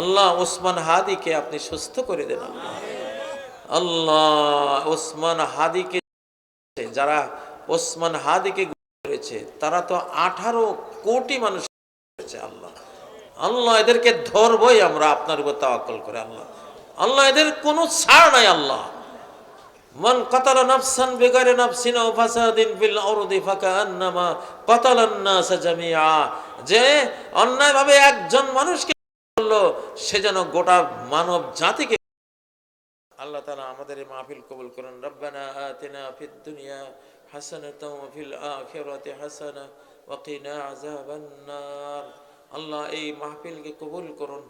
আল্লাহ ওসমান হাদিকে আপনি সুস্থ করে দেন আল্লাহ। ওসমান হাদিকে যারা ওসমান হাদিকে করেছে, তারা তো আঠারো কোটি মানুষ আল্লাহ। আল্লাহ এদেরকে ধরবই আমরা আপনার উপর তাওয়াক্কল করে আল্লাহ। আল্লাহ এদের কোনো ছাড় নাই আল্লাহ। মান কাতালা নাফসান বিগাইরি নাফসিন ফাসাদিন ফিল আরদি ফাকান্নামা কাতালান নাস জামিআ। যে অন্যায়ভাবে একজন মানুষকে করল, সে যেন গোটা মানব জাতিকে আল্লাহ তাআলা আমাদের এই মাহফিল কবুল করুন। রব্বানা আতিনা ফিদ দুনিয়া হাসানাতাও ওয়া ফিল আখিরাতি হাসানা ওয়া কিনা আযাবান নার। আল্লাহ এই মাহফিলকে কবুল করুন।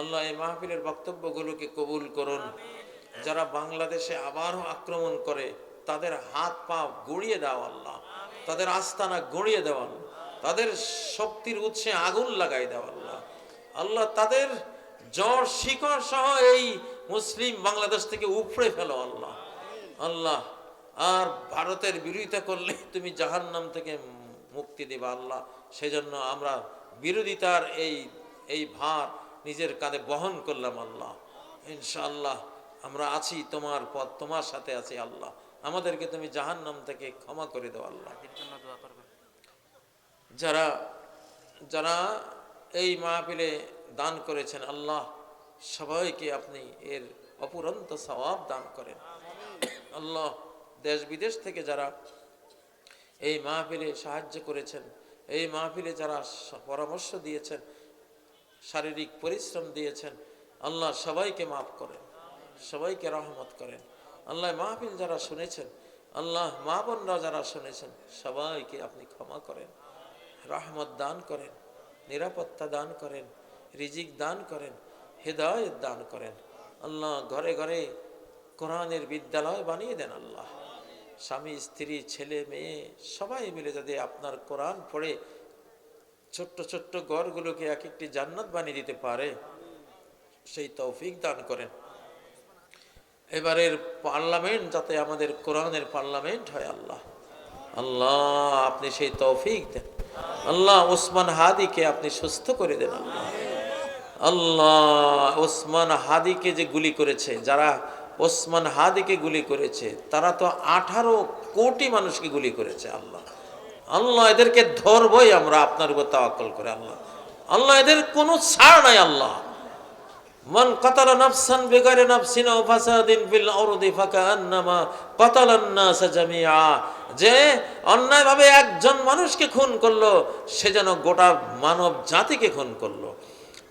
আল্লাহ এই মাহফিলের বক্তব্যগুলোকে কবুল করুন। যারা বাংলাদেশে আবারও আক্রমণ করে, তাদের হাত পা গড়িয়ে দাও আল্লাহ। তাদের আস্তানা গড়িয়ে দেওয়া তাদের শক্তির উৎসে আগুন লাগাই দেওয়া আল্লাহ। আল্লাহ তাদের জ্বর শিকড় সহ এই মুসলিম বাংলাদেশ থেকে উপড়ে ফেলো আল্লাহ। আল্লাহ আর ভারতের বিরোধিতা করলে তুমি জাহান্নাম থেকে মুক্তি দেবা আল্লাহ। সেজন্য আমরা বিরোধিতার এই এই ভার নিজের কাঁধে বহন করলাম আল্লাহ। ইনশাআল্লাহ আমরা আছি তোমার পথ তোমার সাথে আছি আল্লাহ। আমাদেরকে তুমি জাহান্নাম থেকে ক্ষমা করে দাও আল্লাহ। যারা যারা এই মাহফিলে দান করেছেন আল্লাহ। সবাইকে আপনি এর অপুরন্ত সওয়াব দান করেন। আল্লাহ দেশ বিদেশ থেকে যারা এই মাহফিলে সাহায্য করেছেন, এই মাহফিলে যারা পরামর্শ দিয়েছেন, শারীরিক পরিশ্রম দিয়েছেন, আল্লাহ সবাইকে মাফ করেন, সবাইকে রহমত করেন। আল্লাহ মাহফিল যারা শুনেছেন, আল্লাহ মা বোনরা যারা শুনেছেন, সবাইকে আপনি ক্ষমা করেন, রহমত দান করেন। নিরাপত্তা দান করেন, রিজিক দান করেন, হেদায়ত দান করেন। আল্লাহ ঘরে ঘরে কোরআনের বিদ্যালয় বানিয়ে দেন আল্লাহ। স্বামী, স্ত্রী, ছেলে, মেয়ে, সবাই মিলে যদি আপনার কোরআন পড়ে, ছোট্ট ছোট্ট ঘরগুলোকে এক একটি জান্নাত বানিয়ে দিতে পারে, সেই তৌফিক দান করেন। এবারের পার্লামেন্ট যাতে আমাদের কোরআনের পার্লামেন্ট হয় আল্লাহ। আল্লাহ আপনি সেই তৌফিক দেন। আল্লাহ ওসমান হাদিকে আপনি সুস্থ করে দেন আল্লাহ। ওসমান হাদিকে যে গুলি করেছে, যারা ওসমান হাদিকে গুলি করেছে, তারা তো আঠারো কোটি মানুষকে গুলি করেছে আল্লাহ। আল্লাহ এদেরকে ধরবই আমরা, আপনার উপর তাওয়াক্কল করে আল্লাহ। আল্লাহ এদের কোনো ছাড় নাই আল্লাহ। মান কাতালা নাফসান বিগাইরি নাফসিন ফাসাদিন ফিল আরদি ফাকান্নামা কাতালান নাস জামিআ। যে অন্যায়ভাবে একজন মানুষকে খুন করল, সে যেন গোটা মানব জাতিকে খুন করল।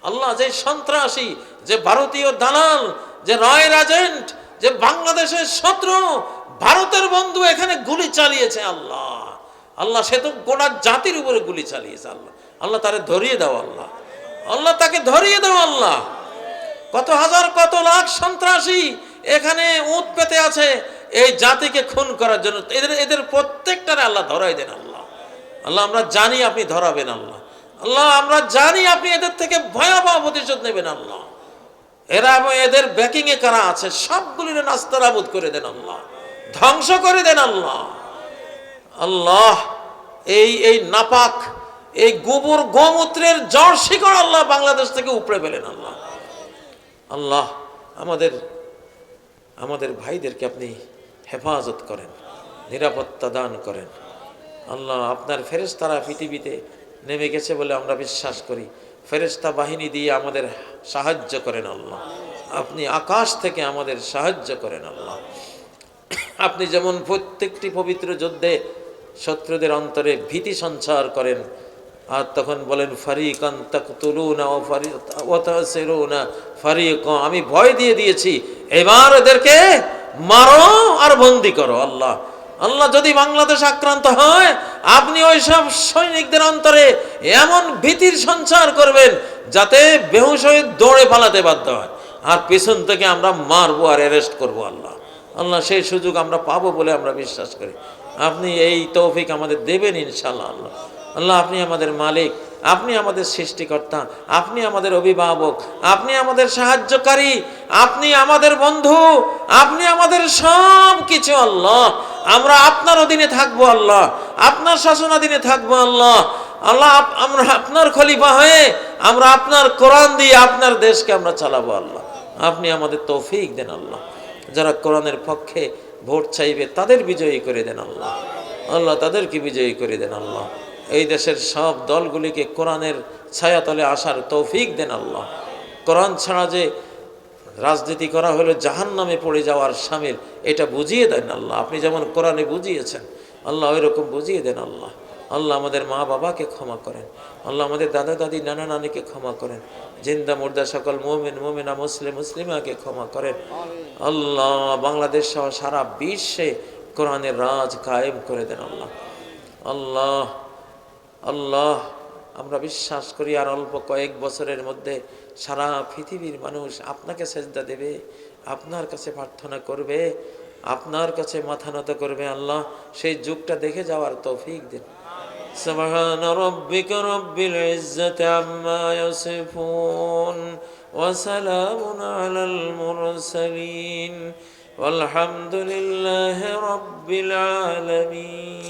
আল্লাহ যে সন্ত্রাসী, যে ভারতীয় দালাল, যে রয়ের এজেন্ট যে বাংলাদেশের শত্রু, ভারতের বন্ধু এখানে গুলি চালিয়েছে আল্লাহ। আল্লাহ, সে তো গোটা জাতির উপরে গুলি চালিয়েছে আল্লাহ। আল্লাহ তারে ধরিয়ে দাও আল্লাহ। আল্লাহ তাকে ধরিয়ে দাও আল্লাহ। কত হাজার, কত লাখ সন্ত্রাসী এখানে উৎ পেতে আছে। এই জাতিকে খুন করার জন্য এদের এদের প্রত্যেকটারে আল্লাহ ধরাই দেন, আল্লাহ। আল্লাহ, আমরা জানি আপনি ধরাবেন, আল্লাহ। আল্লাহ, আমরা জানি আপনি এদের থেকে ভয়াবহ প্রতিশোধ নেবেন, আল্লাহ। এরা এবং এদের ব্যাকিং এ কারা আছে সবগুলির নাস্তারাবুদ করে দেন, আল্লাহ। ধ্বংস করে দেন, আল্লাহ। আল্লাহ, এই এই নাপাক, এই গোবর গোমূত্রের জ্বর শিকড় আল্লাহ বাংলাদেশ থেকে উপড়ে ফেলেন, আল্লাহ। আল্লাহ, আমাদের আমাদের ভাইদেরকে আপনি হেফাজত করেন, নিরাপত্তা দান করেন। আল্লাহ আপনার ফেরেশতারা পৃথিবীতে নেমে গেছে বলে আমরা বিশ্বাস করি। ফেরেশতা বাহিনী দিয়ে আমাদের সাহায্য করেন আল্লাহ। আপনি আকাশ থেকে আমাদের সাহায্য করেন আল্লাহ। আপনি যেমন প্রত্যেকটি পবিত্র যুদ্ধে শত্রুদের অন্তরে ভীতি সঞ্চার করেন, আর তখন বলেন, ফারিকান তাকতুলুনা ও ফারি ওয়াতাসিরুনা ফারিক আমি ভয় দিয়ে দিয়েছি। এবার এদেরকে মারো আর বন্দি করো, আল্লাহ। আল্লাহ যদি বাংলাদেশ আক্রান্ত হয়, আপনি ওই সব সৈনিকদের অন্তরে এমন ভীতির সঞ্চার করবেন যাতে বেহুশ দৌড়ে পালাতে বাধ্য হয়। আর পেছন থেকে আমরা মারবো আর অ্যারেস্ট করব, আল্লাহ। আল্লাহ, সেই সুযোগ আমরা পাবো বলে আমরা বিশ্বাস করি। আপনি এই তৌফিক আমাদের দেবেন ইনশাল্লাহ আল্লাহ। আল্লাহ, আপনি আমাদের মালিক। আপনি আমাদের সৃষ্টিকর্তা, আপনি আমাদের অভিভাবক, আপনি আমাদের সাহায্যকারী, আপনি আমাদের বন্ধু, আপনি আমাদের সব কিছু আল্লাহ। আমরা আপনার অধীনে থাকব আল্লাহ, আপনার শাসনাধীনে থাকব আল্লাহ। আল্লাহ আমরা আপনার খলিফা হয়ে আমরা আপনার কোরআন দিয়ে আপনার দেশকে আমরা চালাবো আল্লাহ। আপনি আমাদের তৌফিক দেন আল্লাহ। যারা কোরআনের পক্ষে ভোট চাইবে, তাদের বিজয়ী করে দেন আল্লাহ। আল্লাহ তাদেরকে বিজয়ী করে দেন আল্লাহ। এই দেশের সব দলগুলিকে কোরআনের ছায়াতলে আসার তৌফিক দেন আল্লাহ। কোরআন ছাড়া যে রাজনীতি করা হলো জাহান নামে পড়ে যাওয়ার সামিল এটা বুঝিয়ে দেন আল্লাহ। আপনি যেমন কোরআনে বুঝিয়েছেন, আল্লাহ ওই রকম বুঝিয়ে দেন আল্লাহ। আল্লাহ আমাদের মা বাবাকে ক্ষমা করেন। আল্লাহ আমাদের দাদা দাদি নানা নানিকে ক্ষমা করেন। জিন্দা, মুর্দা, সকল মোমেন, মোমেনা, মুসলিম, মুসলিমাকে ক্ষমা করেন। আল্লাহ বাংলাদেশ সহ সারা বিশ্বে কোরআনের রাজ কায়েম করে দেন আল্লাহ। আল্লাহ আল্লাহ আমরা বিশ্বাস করি আর অল্প কয়েক বছরের মধ্যে সারা পৃথিবীর মানুষ আপনাকে সেজদা দেবে আপনার কাছে প্রার্থনা করবে আপনার কাছে মাথা নত করবে আল্লাহ সেই যুগটা দেখে যাওয়ার তৌফিক দিন سبحان ربك رب العزة عما يصفون وسلام على المرسلين والحمد لله رب العالمين